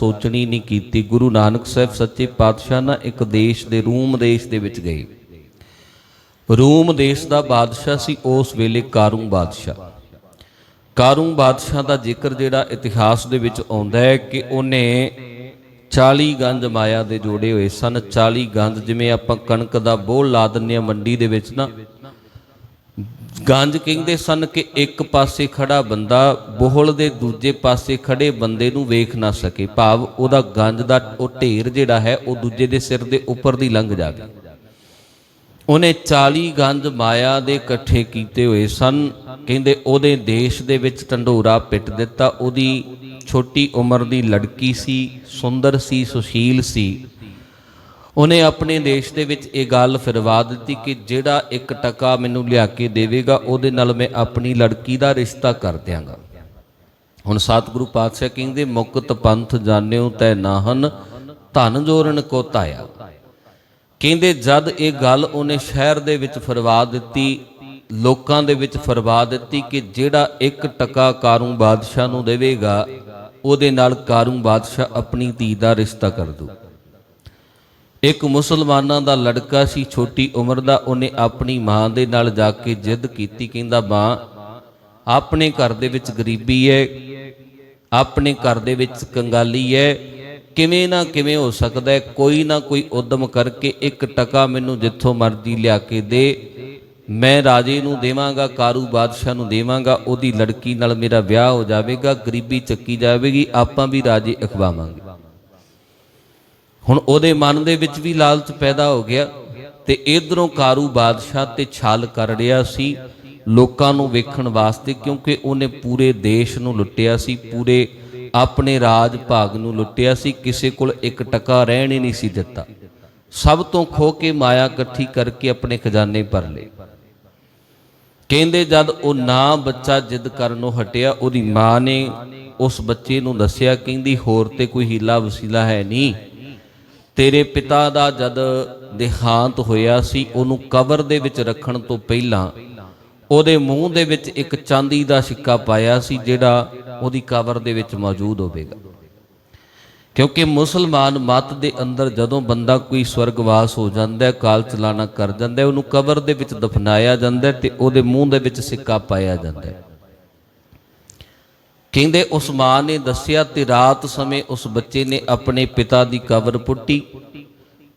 ਸੋਚਣੀ ਨਹੀਂ ਕੀਤੀ। ਗੁਰੂ ਨਾਨਕ ਸਾਹਿਬ ਸੱਚੇ ਪਾਤਸ਼ਾਹ ਨਾ ਇੱਕ ਦੇਸ਼ ਦੇ, ਰੂਮ ਦੇਸ਼ ਦੇ ਵਿੱਚ ਗਏ। ਰੂਮ ਦੇਸ਼ ਦਾ ਬਾਦਸ਼ਾਹ ਸੀ, ਉਸ ਵੇਲੇ ਕਾਰੂੰ ਬਾਦਸ਼ਾਹ। ਕਾਰੂੰ ਬਾਦਸ਼ਾਹ ਦਾ ਜ਼ਿਕਰ ਜਿਹੜਾ ਇਤਿਹਾਸ ਦੇ ਵਿੱਚ ਆਉਂਦਾ ਹੈ ਕਿ ਉਹਨੇ 40 ਗੰਜ ਮਾਇਆ ਦੇ ਜੋੜੇ ਹੋਏ ਸਨ। 40 ਗੰਜ ਜਿਵੇਂ ਆਪਾਂ ਕਣਕ ਦਾ ਬੋਲ ਲਾ ਦਿੰਨੇ ਆ ਮੰਡੀ ਦੇ ਵਿੱਚ ਨਾ ਗੰਜ ਕਹਿੰਦੇ ਸਨ ਕਿ ਇੱਕ ਪਾਸੇ ਖੜਾ ਬੰਦਾ ਬੋਹਲ ਦੇ ਦੂਜੇ ਪਾਸੇ ਖੜੇ ਬੰਦੇ ਨੂੰ ਵੇਖ ਨਾ ਸਕੇ। ਭਾਵ ਉਹਦਾ ਗੰਜ ਦਾ ਉਹ ਢੇਰ ਜਿਹੜਾ ਹੈ, ਉਹ ਦੂਜੇ ਦੇ ਸਿਰ ਦੇ ਉੱਪਰ ਦੀ ਲੰਘ ਜਾਵੇ। ਉਹਨੇ 40 ਗੰਜ ਮਾਇਆ ਦੇ ਇਕੱਠੇ ਕੀਤੇ ਹੋਏ ਸਨ। ਕਹਿੰਦੇ ਉਹਦੇ ਦੇਸ਼ ਦੇ ਵਿੱਚ ਢੰਡੋਰਾ ਪਿੱਟ ਦਿੱਤਾ। ਉਹਦੀ ਛੋਟੀ ਉਮਰ ਦੀ ਲੜਕੀ ਸੀ, ਸੁੰਦਰ ਸੀ, ਸੁਸ਼ੀਲ ਸੀ। ਉਹਨੇ ਆਪਣੇ ਦੇਸ਼ ਦੇ ਵਿੱਚ ਇਹ ਗੱਲ ਫਿਰਵਾ ਦਿੱਤੀ ਕਿ ਜਿਹੜਾ ਇੱਕ ਟਕਾ ਮੈਨੂੰ ਲਿਆ ਕੇ ਦੇਵੇਗਾ, ਉਹਦੇ ਨਾਲ ਮੈਂ ਆਪਣੀ ਲੜਕੀ ਦਾ ਰਿਸ਼ਤਾ ਕਰ ਦਿਆਂਗਾ। ਹੁਣ ਸਤਿਗੁਰੂ ਪਾਤਸ਼ਾਹ ਕਹਿੰਦੇ, ਮੁਕਤ ਪੰਥ ਜਾਣਿਓ ਤੈ ਨਾਹਨ ਧਨ ਜੋਰਨ ਕੋ ਧਾਇਆ ਕਹਿੰਦੇ, ਜਦ ਇਹ ਗੱਲ ਉਹਨੇ ਸ਼ਹਿਰ ਦੇ ਵਿੱਚ ਫਰਵਾ ਦਿੱਤੀ, ਲੋਕਾਂ ਦੇ ਵਿੱਚ ਫਰਵਾ ਦਿੱਤੀ ਕਿ ਜਿਹੜਾ ਇੱਕ ਟਕਾ ਕਾਰੂ ਬਾਦਸ਼ਾਹ ਨੂੰ ਦੇਵੇਗਾ, ਉਹਦੇ ਨਾਲ ਕਾਰੂ ਬਾਦਸ਼ਾਹ ਆਪਣੀ ਧੀ ਦਾ ਰਿਸ਼ਤਾ ਕਰ ਦੂ। ਇੱਕ ਮੁਸਲਮਾਨਾਂ ਦਾ ਲੜਕਾ ਸੀ, ਛੋਟੀ ਉਮਰ ਦਾ, ਉਹਨੇ ਆਪਣੀ ਮਾਂ ਦੇ ਨਾਲ ਜਾ ਕੇ ਜਿੱਦ ਕੀਤੀ, ਕਹਿੰਦਾ, ਮਾਂ, ਆਪਣੇ ਘਰ ਦੇ ਵਿੱਚ ਗਰੀਬੀ ਹੈ ਆਪਣੇ ਘਰ ਦੇ ਵਿੱਚ ਕੰਗਾਲੀ ਹੈ ਕਿਵੇਂ ਨਾ ਕਿਵੇਂ ਹੋ ਸਕਦਾ ਹੈ ਕੋਈ ਨਾ ਕੋਈ ਉਦਮ ਕਰਕੇ ਇੱਕ ਟਕਾ ਮੈਨੂੰ ਜਿੱਥੋਂ ਮਰਜ਼ੀ ਲਿਆ ਕੇ ਦੇ, ਮੈਂ ਰਾਜੇ ਨੂੰ ਦੇਵਾਂਗਾ, ਕਾਰੂ ਬਾਦਸ਼ਾਹ ਨੂੰ ਦੇਵਾਂਗਾ, ਉਹਦੀ ਲੜਕੀ ਨਾਲ ਮੇਰਾ ਵਿਆਹ ਹੋ ਜਾਵੇਗਾ, ਗਰੀਬੀ ਚੱਕੀ ਜਾਵੇਗੀ, ਆਪਾਂ ਵੀ ਰਾਜੇ ਅਖਵਾਵਾਂਗੇ। ਹੁਣ ਉਹਦੇ ਮਨ ਦੇ ਵਿੱਚ ਵੀ ਲਾਲਚ ਪੈਦਾ ਹੋ ਗਿਆ ਤੇ ਇਧਰੋਂ ਕਾਰੂ ਬਾਦਸ਼ਾਹ ਤੇ ਛਾਲ ਕਰ ਰਿਹਾ ਸੀ ਲੋਕਾਂ ਨੂੰ ਵੇਖਣ ਵਾਸਤੇ ਕਿਉਂਕਿ ਉਹਨੇ ਪੂਰੇ ਦੇਸ਼ ਨੂੰ ਲੁੱਟਿਆ ਸੀ, ਪੂਰੇ ਆਪਣੇ ਰਾਜ ਭਾਗ ਨੂੰ ਲੁੱਟਿਆ ਸੀ, ਕਿਸੇ ਕੋਲ ਇੱਕ ਟਕਾ ਰਹਿਣ ਹੀ ਨਹੀਂ ਸੀ ਦਿੱਤਾ। ਸਭ ਤੋਂ ਖੋ ਕੇ ਮਾਇਆ ਇਕੱਠੀ ਕਰਕੇ ਆਪਣੇ ਖਜ਼ਾਨੇ ਭਰ ਲਏ। ਕਹਿੰਦੇ ਜਦ ਉਹ ਨਾ ਬੱਚਾ ਜਿੱਦ ਕਰਨੋਂ ਹਟਿਆ, ਉਹਦੀ ਮਾਂ ਨੇ ਉਸ ਬੱਚੇ ਨੂੰ ਦੱਸਿਆ, ਕਹਿੰਦੀ, ਹੋਰ ਤੇ ਕੋਈ ਹੀਲਾ ਵਸੀਲਾ ਹੈ ਨਹੀਂ। ਤੇਰੇ ਪਿਤਾ ਦਾ ਜਦ ਦੇਹਾਂਤ ਹੋਇਆ ਸੀ, ਉਹਨੂੰ ਕਬਰ ਦੇ ਵਿੱਚ ਰੱਖਣ ਤੋਂ ਪਹਿਲਾਂ ਉਹਦੇ ਮੂੰਹ ਦੇ ਵਿੱਚ ਇੱਕ ਚਾਂਦੀ ਦਾ ਸਿੱਕਾ ਪਾਇਆ ਸੀ, ਜਿਹੜਾ ਉਹਦੀ ਕਬਰ ਦੇ ਵਿੱਚ ਮੌਜੂਦ ਹੋਵੇਗਾ। ਕਿਉਂਕਿ ਮੁਸਲਮਾਨ ਮਤ ਦੇ ਅੰਦਰ ਜਦੋਂ ਬੰਦਾ ਕੋਈ ਸਵਰਗਵਾਸ ਹੋ ਜਾਂਦਾ ਹੈ, ਕਾਲ ਚਲਾਣਾ ਕਰ ਜਾਂਦਾ ਹੈ, ਉਹਨੂੰ ਕਬਰ ਦੇ ਵਿੱਚ ਦਫਨਾਇਆ ਜਾਂਦਾ ਹੈ ਤੇ ਉਹਦੇ ਮੂੰਹ ਦੇ ਵਿੱਚ ਸਿੱਕਾ ਪਾਇਆ ਜਾਂਦਾ ਹੈ। ਕਹਿੰਦੇ, ਉਸ ਮਾਂ ਨੇ ਦੱਸਿਆ ਤੇ ਰਾਤ ਸਮੇਂ ਉਸ ਬੱਚੇ ਨੇ ਆਪਣੇ ਪਿਤਾ ਦੀ ਕਬਰ ਪੁੱਟੀ।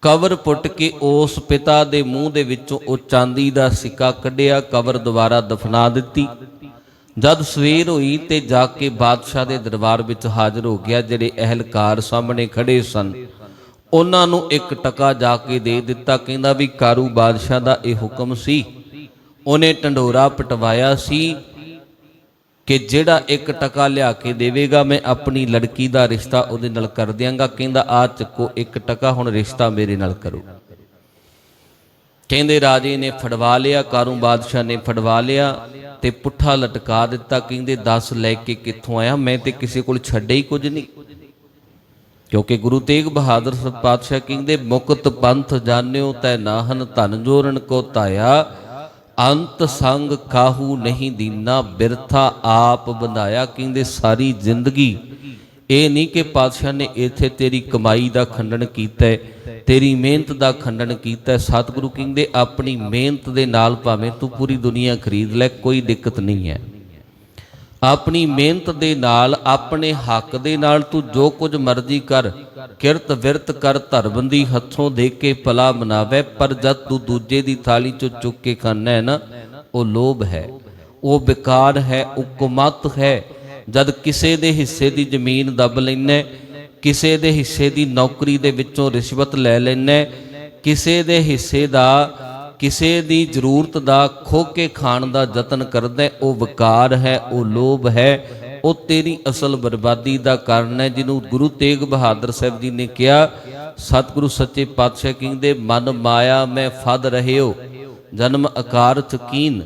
ਕਬਰ ਪੁੱਟ ਕੇ ਉਸ ਪਿਤਾ ਦੇ ਮੂੰਹ ਦੇ ਵਿੱਚੋਂ ਉਹ ਚਾਂਦੀ ਦਾ ਸਿੱਕਾ ਕੱਢਿਆ, ਕਬਰ ਦੁਬਾਰਾ ਦਫਨਾ ਦਿੱਤੀ। ਜਦ ਸਵੇਰ ਹੋਈ ਤੇ ਜਾ ਕੇ ਬਾਦਸ਼ਾਹ ਦੇ ਦਰਬਾਰ ਵਿੱਚ ਹਾਜ਼ਰ ਹੋ ਗਿਆ, ਜਿਹੜੇ ਅਹਿਲਕਾਰ ਸਾਹਮਣੇ ਖੜੇ ਸਨ। ਉਹਨਾਂ ਨੂੰ ਇੱਕ ਟਕਾ ਜਾ ਕੇ ਦੇ ਦਿੱਤਾ, ਕਹਿੰਦਾ ਵੀ ਕਾਰੂ ਬਾਦਸ਼ਾਹ ਦਾ ਇਹ ਹੁਕਮ ਸੀ। ਉਹਨੇ ਢੰਡੋਰਾ ਪਟਵਾਇਆ ਸੀ। ਕਿ ਜਿਹੜਾ ਇੱਕ ਟਕਾ ਲਿਆ ਕੇ ਦੇਵੇਗਾ, ਮੈਂ ਆਪਣੀ ਲੜਕੀ ਦਾ ਰਿਸ਼ਤਾ ਉਹਦੇ ਨਾਲ ਕਰ ਦਿਆਂਗਾ। ਕਹਿੰਦਾ, ਆ ਚੱਕੋ, ਇੱਕ ਟਕਾ ਹੁਣ ਰਿਸ਼ਤਾ ਮੇਰੇ ਨਾਲ ਕਰੋ। ਕਹਿੰਦੇ, ਰਾਜੇ ਨੇ ਫੜਵਾ ਲਿਆ ਕਾਰੂ ਬਾਦਸ਼ਾਹ ਨੇ ਫੜਵਾ ਲਿਆ ਤੇ ਪੁੱਠਾ ਲਟਕਾ ਦਿੱਤਾ। ਕਹਿੰਦੇ 10 ਲੈ ਕੇ ਕਿੱਥੋਂ ਆਇਆ? ਮੈਂ ਤੇ ਕਿਸੇ ਕੋਲ ਛੱਡੇ ਹੀ ਕੁਝ ਨਹੀਂ। ਕਿਉਂਕਿ ਗੁਰੂ ਤੇਗ ਬਹਾਦਰ ਸਾਹਿਬ ਪਾਤਸ਼ਾਹ ਕਹਿੰਦੇ, ਮੁਕਤ ਪੰਥ ਜਾਣਿਓ, ਤੈ ਨਾਹਨ ਧਨ ਜੋਰਨ ਕੋ ਤਾਇਆ। ਅੰਤ ਸੰਗ ਕਾਹੂ ਨਹੀਂ ਦੀਨਾ, ਬਿਰਥਾ ਆਪ ਬੰਧਾਇਆ ਕਹਿੰਦੇ ਸਾਰੀ ਜ਼ਿੰਦਗੀ। ਇਹ ਨਹੀਂ ਕਿ ਪਾਤਸ਼ਾਹ ਨੇ ਇੱਥੇ ਤੇਰੀ ਕਮਾਈ ਦਾ ਖੰਡਨ ਕੀਤਾ ਤੇਰੀ ਮਿਹਨਤ ਦਾ ਖੰਡਨ ਕੀਤਾ ਸਤਿਗੁਰੂ ਕਹਿੰਦੇ, ਆਪਣੀ ਮਿਹਨਤ ਦੇ ਨਾਲ ਭਾਵੇਂ ਤੂੰ ਪੂਰੀ ਦੁਨੀਆ ਖਰੀਦ ਲੈ, ਕੋਈ ਦਿੱਕਤ ਨਹੀਂ ਹੈ। ਆਪਣੀ ਮਿਹਨਤ ਦੇ ਨਾਲ, ਆਪਣੇ ਹੱਕ ਦੇ ਨਾਲ ਤੂੰ ਜੋ ਕੁਝ ਮਰਜ਼ੀ ਕਰ, ਕਿਰਤ ਵਿਰਤ ਕਰ ਧਰਬੰਦੀ ਹੱਥੋਂ ਦੇ ਕੇ ਭਲਾ ਮਨਾਵੇ, ਪਰ ਜਦ ਤੂੰ ਦੂਜੇ ਦੀ ਥਾਲੀ ਚੋਂ ਚੁੱਕ ਕੇ ਖਾਣਾ ਹੈ ਨਾ, ਉਹ ਲੋਭ ਹੈ, ਉਹ ਵਿਕਾਰ ਹੈ, ਉਹ ਕੁਮਤ ਹੈ। ਜਦ ਕਿਸੇ ਦੇ ਹਿੱਸੇ ਦੀ ਜ਼ਮੀਨ ਦੱਬ ਲੈਣਾ ਕਿਸੇ ਦੇ ਹਿੱਸੇ ਦੀ ਨੌਕਰੀ ਦੇ ਵਿੱਚੋਂ ਰਿਸ਼ਵਤ ਲੈ ਲੈਣਾ ਕਿਸੇ ਦੇ ਹਿੱਸੇ ਦਾ ਕਿਸੇ ਦੀ ਜ਼ਰੂਰਤ ਦਾ ਖੋ ਕੇ ਖਾਣ ਦਾ ਯਤਨ ਕਰਦਾ ਉਹ ਵਿਕਾਰ ਹੈ, ਉਹ ਲੋਭ ਹੈ, ਉਹ ਤੇਰੀ ਅਸਲ ਬਰਬਾਦੀ ਦਾ ਕਾਰਨ ਹੈ, ਜਿਹਨੂੰ ਗੁਰੂ ਤੇਗ ਬਹਾਦਰ ਸਾਹਿਬ ਜੀ ਨੇ ਕਿਹਾ, ਸਤਿਗੁਰੂ ਸੱਚੇ ਪਾਤਸ਼ਾਹ ਕਹਿੰਦੇ, ਮਨ ਮਾਇਆ, ਮੈਂ ਫਦ ਰਹਿਓ, ਜਨਮ ਆਕਾਰ ਚਕੀਨ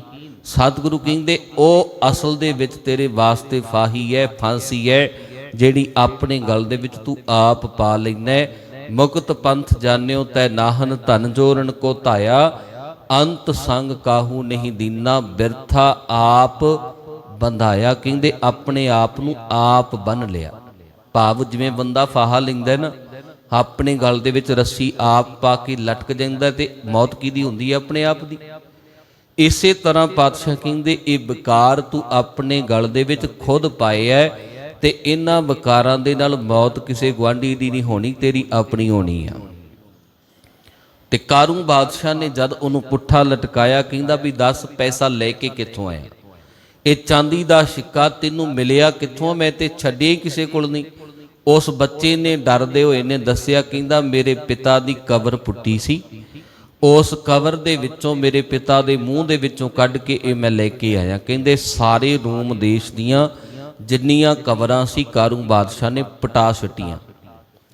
ਸਤਿਗੁਰੂ ਕਹਿੰਦੇ, ਉਹ ਅਸਲ ਦੇ ਵਿੱਚ ਤੇਰੇ ਵਾਸਤੇ ਫਾਹੀ ਹੈ, ਫਾਂਸੀ ਹੈ, ਜਿਹੜੀ ਆਪਣੇ ਗਲ ਦੇ ਵਿੱਚ ਤੂੰ ਆਪ ਪਾ ਲੈਣਾ ਮੁਕਤ ਪੰਥ ਜਾਣਿਓ, ਤੈ ਨਾਹਨ ਧਨ ਜੋਰਨ ਕੋ ਧਾਇਆ ਅੰਤ ਸੰਗ ਕਾਹੂ ਨਹੀਂ ਦੀਨਾ, ਬਿਰਥਾ ਆਪ ਬੰਧਾਇਆ, ਕਹਿੰਦੇ ਆਪਣੇ ਆਪ ਨੂੰ ਆਪ ਬੰਨ ਲਿਆ। ਭਾਵ ਜਿਵੇਂ ਬੰਦਾ ਫਾਹਾ ਲੈਂਦਾ ਨਾ, ਆਪਣੇ ਗਲ ਦੇ ਵਿੱਚ ਰੱਸੀ ਆਪ ਪਾ ਕੇ ਲਟਕ ਜਾਂਦਾ ਤੇ ਮੌਤ ਕਿਹਦੀ ਹੁੰਦੀ ਹੈ ਆਪਣੇ ਆਪ ਦੀ? ਇਸੇ ਤਰ੍ਹਾਂ ਪਾਤਸ਼ਾਹ ਕਹਿੰਦੇ, ਇਹ ਵਿਕਾਰ ਤੂੰ ਆਪਣੇ ਗਲ ਦੇ ਵਿੱਚ ਖੁਦ ਪਾਏ ਐ ਤੇ ਇਹਨਾਂ ਵਿਕਾਰਾਂ ਦੇ ਨਾਲ ਮੌਤ ਕਿਸੇ ਗਵਾਂਢੀ ਦੀ ਨਹੀਂ ਹੋਣੀ, ਤੇਰੀ ਆਪਣੀ ਹੋਣੀ ਆ। ਤੇ ਕਾਰੂ ਬਾਦਸ਼ਾਹ ਨੇ ਜਦ ਉਹਨੂੰ ਪੁੱਠਾ ਲਟਕਾਇਆ, ਕਹਿੰਦਾ ਵੀ 10 ਪੈਸਾ ਲੈ ਕੇ ਕਿੱਥੋਂ ਆਇਆ? ਇਹ ਚਾਂਦੀ ਦਾ ਸਿੱਕਾ ਤੈਨੂੰ ਮਿਲਿਆ ਕਿੱਥੋਂ? ਮੈਂ ਤੇ ਛੱਡਿਆ ਕਿਸੇ ਕੋਲ ਨਹੀਂ। ਉਸ ਬੱਚੇ ਨੇ ਡਰਦੇ ਹੋਏ ਨੇ ਦੱਸਿਆ, ਕਹਿੰਦਾ ਮੇਰੇ ਪਿਤਾ ਦੀ ਕਬਰ ਪੁੱਟੀ ਸੀ। ਉਸ ਕਬਰ ਦੇ ਵਿੱਚੋਂ ਮੇਰੇ ਪਿਤਾ ਦੇ ਮੂੰਹ ਦੇ ਵਿੱਚੋਂ ਕੱਢ ਕੇ ਇਹ ਮੈਂ ਲੈ ਕੇ ਆਇਆ। ਕਹਿੰਦੇ ਸਾਰੇ ਰੂਮ ਦੇਸ਼ ਦੀਆਂ ਜਿੰਨੀਆਂ ਕਬਰਾਂ ਸੀ ਕਾਰੂ ਬਾਦਸ਼ਾਹ ਨੇ ਪਟਾ ਛਟੀਆਂ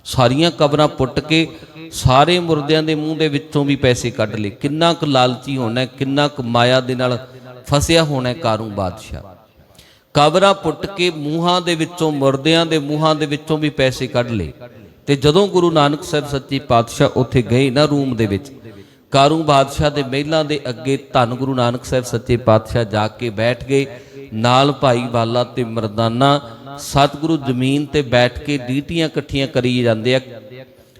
ਸਾਰੀਆਂ ਕਬਰਾਂ ਪੁੱਟ ਕੇ ਸਾਰੇ ਮੁਰਦਿਆਂ ਦੇ ਮੂੰਹ ਦੇ ਵਿੱਚੋਂ ਵੀ ਪੈਸੇ ਕੱਢ ਲਏ। ਕਿੰਨਾ ਕੁ ਲਾਲਚੀ ਹੋਣਾ ਕਿੰਨਾ ਕੁ ਮਾਇਆ ਦੇ ਨਾਲ ਫਸਿਆ ਹੋਣਾ ਹੈ ਕਾਰੂ ਬਾਦਸ਼ਾਹ। ਕਬਰਾਂ ਪੁੱਟ ਕੇ ਮੂੰਹਾਂ ਦੇ ਵਿੱਚੋਂ, ਮੁਰਦਿਆਂ ਦੇ ਮੂੰਹਾਂ ਦੇ ਵਿੱਚੋਂ ਵੀ ਪੈਸੇ ਕੱਢ ਲਏ। ਤੇ ਜਦੋਂ ਗੁਰੂ ਨਾਨਕ ਸਾਹਿਬ ਸੱਚੇ ਪਾਤਸ਼ਾਹ ਉੱਥੇ ਗਏ ਨਾ ਰੂਮ ਦੇ ਵਿੱਚ, ਕਾਰੂ ਬਾਦਸ਼ਾਹ ਦੇ ਮਹਿਲਾਂ ਦੇ ਅੱਗੇ ਧੰਨ ਗੁਰੂ ਨਾਨਕ ਸਾਹਿਬ ਸੱਚੇ ਪਾਤਸ਼ਾਹ ਜਾ ਕੇ ਬੈਠ ਗਏ। ਨਾਲ ਭਾਈ ਵਾਲਾ ਤੇ ਮਰਦਾਨਾ, ਸਤਿਗੁਰੂ ਜ਼ਮੀਨ ਤੇ ਬੈਠ ਕੇ ਡੀਟੀਆਂ ਇਕੱਠੀਆਂ ਕਰੀ ਜਾਂਦੇ ਆ।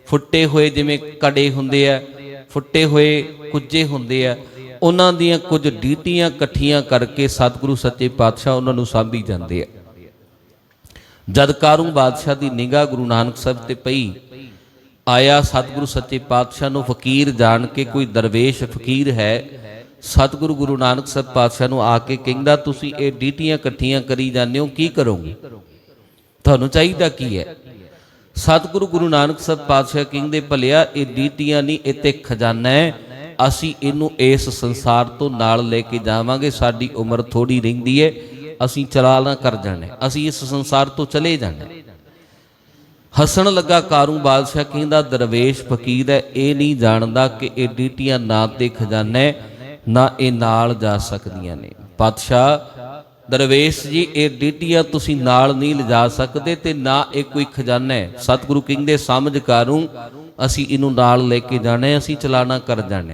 ਫੁੱਟੇ ਹੋਏ ਜਿਵੇਂ ਕੜੇ ਹੁੰਦੇ ਆ, ਫੁੱਟੇ ਹੋਏ ਕੁੱਜੇ ਹੁੰਦੇ ਆ, ਉਹਨਾਂ ਦੀਆਂ ਕੁਝ ਡੀਟੀਆਂ ਇਕੱਠੀਆਂ ਕਰਕੇ ਸਤਿਗੁਰੂ ਸੱਚੇ ਪਾਤਸ਼ਾਹ ਉਹਨਾਂ ਨੂੰ ਸਾਂਭੀ ਜਾਂਦੇ ਆ। ਜਦ ਕਾਰੂ ਬਾਦਸ਼ਾਹ ਦੀ ਨਿਗਾਹ ਗੁਰੂ ਨਾਨਕ ਸਾਹਿਬ ਤੇ ਪਈ, ਆਇਆ ਸਤਿਗੁਰੂ ਸੱਚੇ ਪਾਤਸ਼ਾਹ ਨੂੰ ਫਕੀਰ ਜਾਣ ਕੇ ਕੋਈ ਦਰਵੇਸ਼ ਫਕੀਰ ਹੈ, ਸਤਿਗੁਰੂ ਗੁਰੂ ਨਾਨਕ ਸਾਹਿਬ ਪਾਤਸ਼ਾਹ ਨੂੰ ਆ ਕੇ ਕਹਿੰਦਾ, ਤੁਸੀਂ ਇਹ ਡੀਟੀਆਂ ਇਕੱਠੀਆਂ ਕਰੀ ਜਾਂਦੇ ਹੋ, ਕੀ ਕਰੋਗੇ? ਤੁਹਾਨੂੰ ਚਾਹੀਦਾ ਕੀ ਹੈ? ਸਤਿਗੁਰੂ ਗੁਰੂ ਨਾਨਕ ਸਾਹਿਬ ਪਾਤਸ਼ਾਹ ਕਹਿੰਦੇ ਭਲਿਆ, ਇਹ ਡੀਟੀਆਂ ਨਹੀਂ, ਇਹ ਖਜ਼ਾਨਾ ਹੈ। ਅਸੀਂ ਇਹਨੂੰ ਇਸ ਸੰਸਾਰ ਤੋਂ ਨਾਲ ਲੈ ਕੇ ਜਾਵਾਂਗੇ, ਸਾਡੀ ਉਮਰ ਥੋੜੀ ਰਹਿੰਦੀ ਹੈ। ਅਸੀਂ ਚਲਾਣਾ ਕਰ ਜਾਣਾ, ਅਸੀਂ ਇਸ ਸੰਸਾਰ ਤੋਂ ਚਲੇ ਜਾਣਾ। ਹੈ। ਹੱਸਣ ਲੱਗਾ ਕਾਰੂ ਬਾਦਸ਼ਾਹ ਕਹਿੰਦਾ, ਦਰਵੇਸ਼ ਫਕੀਰ ਹੈ, ਇਹ ਨਹੀਂ ਜਾਣਦਾ ਕਿ ਇਹ ਡੀਟੀਆਂ ਨਾ ਤੇ ਖਜ਼ਾਨਾ, ਨਾ ਇਹ ਨਾਲ ਜਾ ਸਕਦੀਆਂ ਨੇ। ਪਾਤਸ਼ਾਹ ਦਰਵੇਸ਼ ਜੀ, ਇਹ ਡੀਟੀਆਂ ਤੁਸੀਂ ਨਾਲ ਨਹੀਂ ਲਿਜਾ ਸਕਦੇ ਤੇ ਨਾ ਇਹ ਕੋਈ ਖਜ਼ਾਨਾ ਹੈ। ਸਤਿਗੁਰੂ ਕਹਿੰਦੇ, ਸਮਝ ਕਾਰੂ, ਅਸੀਂ ਇਹਨੂੰ ਨਾਲ ਲੈ ਕੇ ਜਾਣਾ ਅਸੀਂ ਚਲਾਣਾ ਕਰ ਜਾਣਾ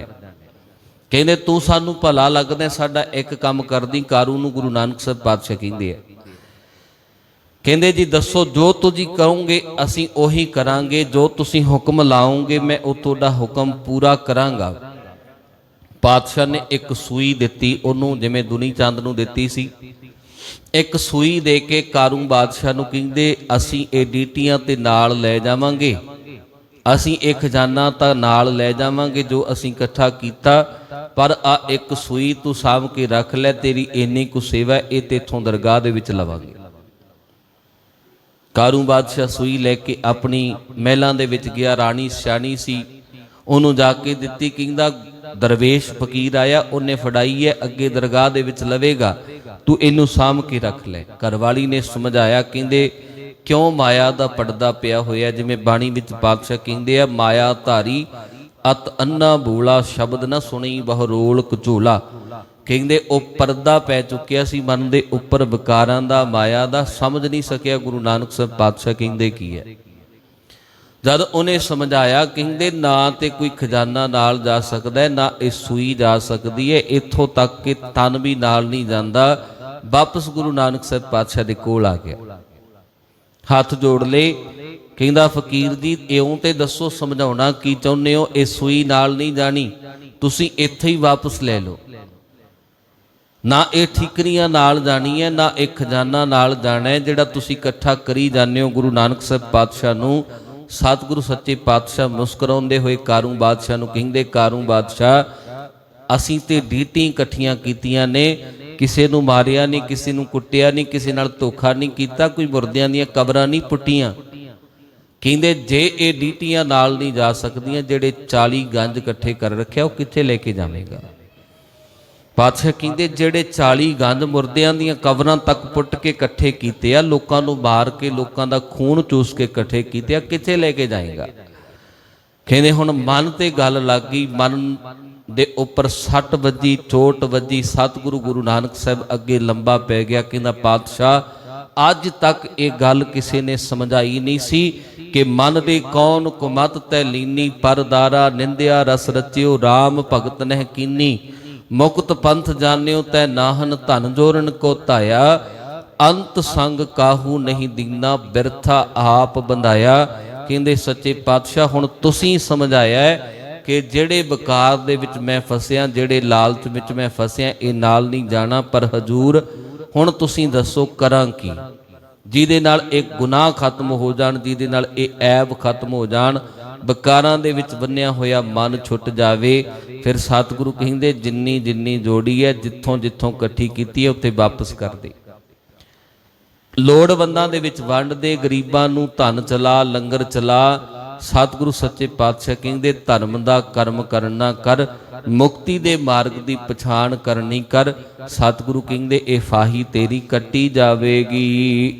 ਕਹਿੰਦੇ, ਤੂੰ ਸਾਨੂੰ ਭਲਾ ਲੱਗਦਾ ਸਾਡਾ ਇੱਕ ਕੰਮ ਕਰਦੀ, ਕਾਰੂ ਨੂੰ ਗੁਰੂ ਨਾਨਕ ਸਾਹਿਬ ਪਾਤਸ਼ਾਹ ਕਹਿੰਦੇ ਆ। ਕਹਿੰਦੇ, ਜੀ ਦੱਸੋ, ਜੋ ਤੁਸੀਂ ਕਹੋਗੇ, ਅਸੀਂ ਉਹੀ ਕਰਾਂਗੇ, ਜੋ ਤੁਸੀਂ ਹੁਕਮ ਲਾਓਗੇ, ਮੈਂ ਉਹ ਤੁਹਾਡਾ ਹੁਕਮ ਪੂਰਾ ਕਰਾਂਗਾ। ਪਾਤਸ਼ਾਹ ਨੇ ਇੱਕ ਸੂਈ ਦਿੱਤੀ ਉਹਨੂੰ ਜਿਵੇਂ ਦੁਨੀ ਚੰਦ ਨੂੰ ਦਿੱਤੀ ਸੀ। ਇੱਕ ਸੂਈ ਦੇ ਕੇ ਕਾਰੂ ਬਾਦਸ਼ਾਹ ਨੂੰ ਕਹਿੰਦੇ ਅਸੀਂ ਇਹ ਡੀਟੀਆਂ ਤੇ ਨਾਲ ਲੈ ਜਾਵਾਂਗੇ। ਅਸੀਂ ਇਹ ਖਜ਼ਾਨਾ ਤਾਂ ਨਾਲ ਲੈ ਜਾਵਾਂਗੇ ਜੋ ਅਸੀਂ ਇਕੱਠਾ ਕੀਤਾ ਪਰ ਆ ਇੱਕ ਸੂਈ ਤੂੰ ਸਾਂਭ ਕੇ ਰੱਖ ਲੈ ਤੇਰੀ ਇੰਨੀ ਕੁ ਸੇਵਾ ਹੈ, ਇਹ ਤੇਥੋਂ ਦਰਗਾਹ ਦੇ ਵਿੱਚ ਲਵਾਂਗੇ। ਕਾਰੂ ਬਾਦਸ਼ਾਹ ਸੂਈ ਲੈ ਕੇ ਆਪਣੀ ਮਹਿਲਾਂ ਦੇ ਵਿੱਚ ਗਿਆ ਰਾਣੀ ਸਿਆਣੀ ਸੀ। ਉਹਨੂੰ ਜਾ ਕੇ ਦਿੱਤੀ ਕਹਿੰਦਾ ਦਰਵੇਸ਼ ਫਕੀਰ ਆਇਆ, ਉਹਨੇ ਫੜਾਈ ਹੈ, ਅੱਗੇ ਦਰਗਾਹ ਦੇ ਵਿੱਚ ਲਵੇਗਾ। ਤੂੰ ਇਹਨੂੰ ਸਾਂਭ ਕੇ ਰੱਖ ਲੈ। ਘਰਵਾਲੀ ਨੇ ਸਮਝਾਇਆ, ਕਹਿੰਦੇ, ਕਿਉਂ ਮਾਇਆ ਦਾ ਪਰਦਾ ਪਿਆ ਹੋਇਆ ਜਿਵੇਂ ਬਾਣੀ ਵਿੱਚ ਪਾਤਸ਼ਾਹ ਕਹਿੰਦੇ ਆ, ਮਾਇਆ ਧਾਰੀ ਅਤ ਅੰਨਾ ਬੂਲਾ ਸ਼ਬਦ ਨਾ ਸੁਣੀ ਬਹੁ ਰੋਲ ਕਝੋਲਾ ਕਹਿੰਦੇ, ਉਹ ਪਰਦਾ ਪੈ ਚੁੱਕਿਆ ਸੀ, ਮਨ ਦੇ ਉੱਪਰ ਵਿਕਾਰਾਂ ਦਾ, ਮਾਇਆ ਦਾ, ਸਮਝ ਨਹੀਂ ਸਕਿਆ ਗੁਰੂ ਨਾਨਕ ਸਾਹਿਬ ਪਾਤਸ਼ਾਹ ਕਹਿੰਦੇ ਕੀ ਹੈ? ਜਦ ਉਹਨੇ ਸਮਝਾਇਆ, ਕਹਿੰਦੇ ਨਾ ਤੇ ਕੋਈ ਖਜ਼ਾਨਾ ਨਾਲ ਜਾ ਸਕਦਾ ਹੈ, ਨਾ ਇਹ ਸੂਈ ਜਾ ਸਕਦੀ ਹੈ। ਇੱਥੋਂ ਤੱਕ ਕਿ ਤਨ ਵੀ ਨਾਲ ਨਹੀਂ ਜਾਂਦਾ। ਵਾਪਸ ਗੁਰੂ ਨਾਨਕ ਸਾਹਿਬ ਪਾਤਸ਼ਾਹ ਦੇ ਕੋਲ ਆ ਗਿਆ। ਹੱਥ ਜੋੜ ਲਏ। ਕਹਿੰਦਾ, ਫਕੀਰ ਜੀ, ਇਉਂ ਤੇ ਦੱਸੋ ਸਮਝਾਉਣਾ ਕੀ ਚਾਹੁੰਦੇ ਹੋ? ਇਹ ਸੂਈ ਨਾਲ ਨਹੀਂ ਜਾਣੀ। ਤੁਸੀਂ ਇੱਥੇ ਹੀ ਵਾਪਸ ਲੈ ਲਓ। ਨਾ ਇਹ ਠੀਕਰੀਆਂ ਨਾਲ ਜਾਣੀ ਹੈ, ਨਾ ਇਹ ਖਜ਼ਾਨਾ ਨਾਲ ਜਾਣਾ ਹੈ, ਜਿਹੜਾ ਤੁਸੀਂ ਇਕੱਠਾ ਕਰੀ ਜਾਂਦੇ ਹੋ ਗੁਰੂ ਨਾਨਕ ਸਾਹਿਬ ਪਾਤਸ਼ਾਹ ਨੂੰ। ਸਤਿਗੁਰੂ ਸੱਚੇ ਪਾਤਸ਼ਾਹ ਮੁਸਕਰਾਉਂਦੇ ਹੋਏ ਕਾਰੂ ਬਾਦਸ਼ਾਹ ਨੂੰ ਕਹਿੰਦੇ, ਕਾਰੂ ਬਾਦਸ਼ਾਹ, ਅਸੀਂ ਤੇ ਡੀਟੀ ਇਕੱਠੀਆਂ ਕੀਤੀਆਂ ਨੇ। ਕਿਸੇ ਨੂੰ ਮਾਰਿਆ ਨਹੀਂ, ਕਿਸੇ ਨੂੰ ਕੁੱਟਿਆ ਨਹੀਂ, ਕਿਸੇ ਨਾਲ ਧੋਖਾ ਨਹੀਂ ਕੀਤਾ, ਕੋਈ ਮੁਰਦਿਆਂ ਦੀਆਂ ਕਬਰਾਂ ਨਹੀਂ ਪੁੱਟੀਆਂ। ਕਹਿੰਦੇ, ਜੇ ਇਹ ਡੀਟੀਆਂ ਨਾਲ ਨਹੀਂ ਜਾ ਸਕਦੀਆਂ, ਜਿਹੜੇ 40 ਗੰਜ ਇਕੱਠੇ ਕਰ ਰੱਖਿਆ, ਉਹ ਕਿੱਥੇ ਲੈ ਕੇ ਜਾਵੇਗਾ? ਪਾਤਸ਼ਾਹ ਕਹਿੰਦੇ, ਜਿਹੜੇ 40 ਗੰਜ ਮੁਰਦਿਆਂ ਦੀਆਂ ਕਬਰਾਂ ਤੱਕ ਪੁੱਟ ਕੇ ਇਕੱਠੇ ਕੀਤੇ ਆ, ਲੋਕਾਂ ਨੂੰ ਮਾਰ ਕੇ, ਲੋਕਾਂ ਦਾ ਖੂਨ ਚੂਸ ਕੇ ਇਕੱਠੇ ਕੀਤੇ ਆ, ਕਿੱਥੇ ਲੈ ਕੇ ਜਾਏਗਾ? ਕਹਿੰਦੇ ਹੁਣ ਮਨ ਤੇ ਗੱਲ ਲੱਗ ਗਈ, ਮਨ ਦੇ ਉੱਪਰ ਸੱਟ ਵੱਜੀ, ਚੋਟ ਵੱਜੀ, ਸਤਿਗੁਰੂ ਗੁਰੂ ਨਾਨਕ ਸਾਹਿਬ ਅੱਗੇ ਲੰਬਾ ਪੈ ਗਿਆ, ਕਹਿੰਦਾ ਪਾਤਸ਼ਾਹ ਅੱਜ ਤੱਕ ਇਹ ਗੱਲ ਕਿਸੇ ਨੇ ਸਮਝਾਈ ਨਹੀਂ ਸੀ ਕਿ ਮਨ ਦੇ ਕੌਣ ਕੁਮਤ ਤੈ ਲੀਨੀ, ਪਰਦਾਰਾ, ਨਿੰਦਿਆ ਰਸ ਰਚਿਓ RAM ਭਗਤ ਨਹਿ ਕੀਨੀ। ਮੁਕਤ ਪੰਥ ਜਾਣਿਓ ਤੈ ਨਾਹਨ ਧਨ ਜੋਰਨ ਕੋ ਧਾਇਆ, ਅੰਤ ਸੰਗ ਕਾਹੂ ਨਹੀਂ ਦੀਨਾ, ਬਿਰਥਾ ਆਪ ਬੰਧਾਇਆ। ਕਹਿੰਦੇ ਸੱਚੇ ਪਾਤਸ਼ਾਹ, ਹੁਣ ਤੁਸੀਂ ਸਮਝਾਇਆ ਕਿ ਜਿਹੜੇ ਵਿਕਾਰ ਦੇ ਵਿੱਚ ਮੈਂ ਫਸਿਆ, ਜਿਹੜੇ ਲਾਲਚ ਵਿੱਚ ਮੈਂ ਫਸਿਆ, ਇਹ ਨਾਲ ਨਹੀਂ ਜਾਣਾ। ਪਰ ਹਜੂਰ, ਹੁਣ ਤੁਸੀਂ ਦੱਸੋ ਕਰਾਂ ਕੀ? ਜਿਹਦੇ ਨਾਲ ਇਹ ਗੁਨਾਹ ਖਤਮ ਹੋ ਜਾਣ, ਜਿਹਦੇ ਨਾਲ ਇਹ ਐਬ ਖਤਮ ਹੋ ਜਾਣ ਬਕਾਰਾਂ ਦੇ ਵਿੱਚ ਬੰਨਿਆ ਹੋਇਆ ਮਨ ਛੁੱਟ ਜਾਵੇ, ਫਿਰ ਸਤਿਗੁਰੂ ਕਹਿੰਦੇ, ਜਿੰਨੀ ਜਿੰਨੀ ਜੋੜੀ ਹੈ, ਜਿੱਥੋਂ ਜਿੱਥੋਂ ਇਕੱਠੀ ਕੀਤੀ ਹੈ, ਉੱਥੇ ਵਾਪਸ ਕਰ ਦੇ। ਲੋੜਵੰਦਾਂ ਦੇ ਵਿੱਚ ਵੰਡ ਦੇ, ਗਰੀਬਾਂ ਨੂੰ ਧਨ ਚਲਾ, ਲੰਗਰ ਚਲਾ, ਸਤਿਗੁਰੂ ਸੱਚੇ ਪਾਤਸ਼ਾਹ ਕਹਿੰਦੇ, ਧਰਮ ਦਾ ਕਰਮ ਕਰਨਾ ਕਰ, ਮੁਕਤੀ ਦੇ ਮਾਰਗ ਦੀ ਪਛਾਣ ਕਰਨੀ ਕਰ, ਸਤਿਗੁਰੂ ਕਹਿੰਦੇ, ਇਹ ਫਾਹੀ ਤੇਰੀ ਕੱਟੀ ਜਾਵੇਗੀ।